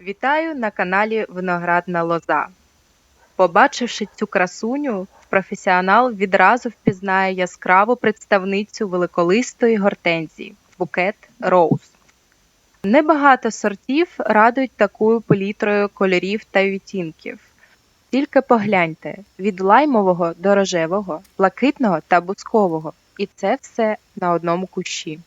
Вітаю на каналі Виноградна лоза. Побачивши цю красуню, професіонал відразу впізнає яскраву представницю великолистої гортензії букет Роуз. Небагато сортів радують такою палітрою кольорів та відтінків. Тільки погляньте від лаймового до рожевого, блакитного та бускового, і це все на одному кущі.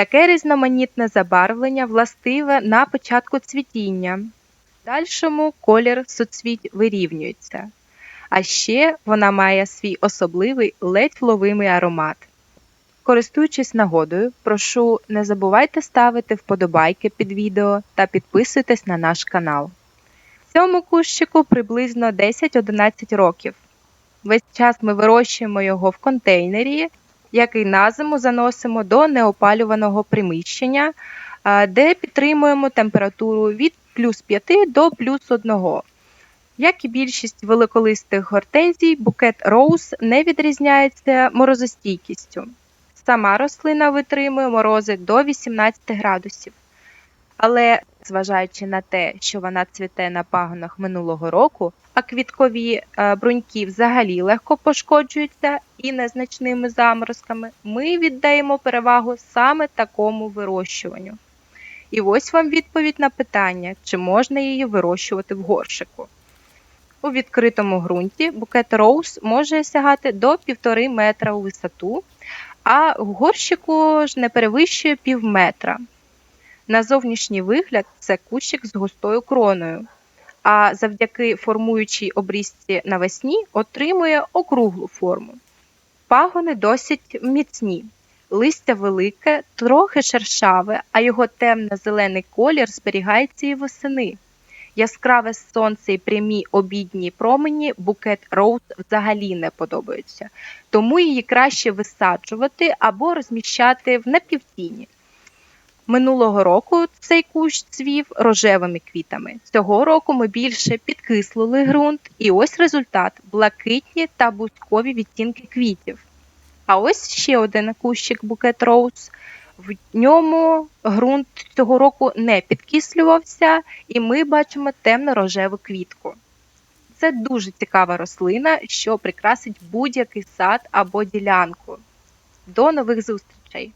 Таке різноманітне забарвлення властиве на початку цвітіння. В дальшому колір суцвіть вирівнюється. А ще вона має свій особливий ледь вловимий аромат. Користуючись нагодою, прошу не забувайте ставити вподобайки під відео та підписуйтесь на наш канал. Цьому кущику приблизно 10-11 років. Весь час ми вирощуємо його в контейнері, який на зиму заносимо до неопалюваного приміщення, де підтримуємо температуру від плюс 5 до плюс 1. Як і більшість великолистих гортензій, букет роуз не відрізняється морозостійкістю. Сама рослина витримує морози до 18 градусів. Але, зважаючи на те, що вона цвіте на пагонах минулого року, а квіткові е, бруньки взагалі легко пошкоджуються і незначними заморозками, ми віддаємо перевагу саме такому вирощуванню. І ось вам відповідь на питання, чи можна її вирощувати в горшику. У відкритому ґрунті букет роуз може сягати до 1,5 метра у висоту, а в горщику ж не перевищує пів метра. На зовнішній вигляд це кущик з густою кроною, а завдяки формуючій обрізці навесні отримує округлу форму. Пагони досить міцні, листя велике, трохи шершаве, а його темно-зелений колір зберігається і восени. Яскраве сонце і прямі обідні промені букет роуз взагалі не подобаються, тому її краще висаджувати або розміщати в напівтіні. Минулого року цей кущ цвів рожевими квітами. Цього року ми більше підкислили ґрунт, і ось результат блакитні та бузькові відтінки квітів. А ось ще один кущик букет роуз. В ньому ґрунт цього року не підкислювався, і ми бачимо темно-рожеву квітку. Це дуже цікава рослина, що прикрасить будь-який сад або ділянку. До нових зустрічей!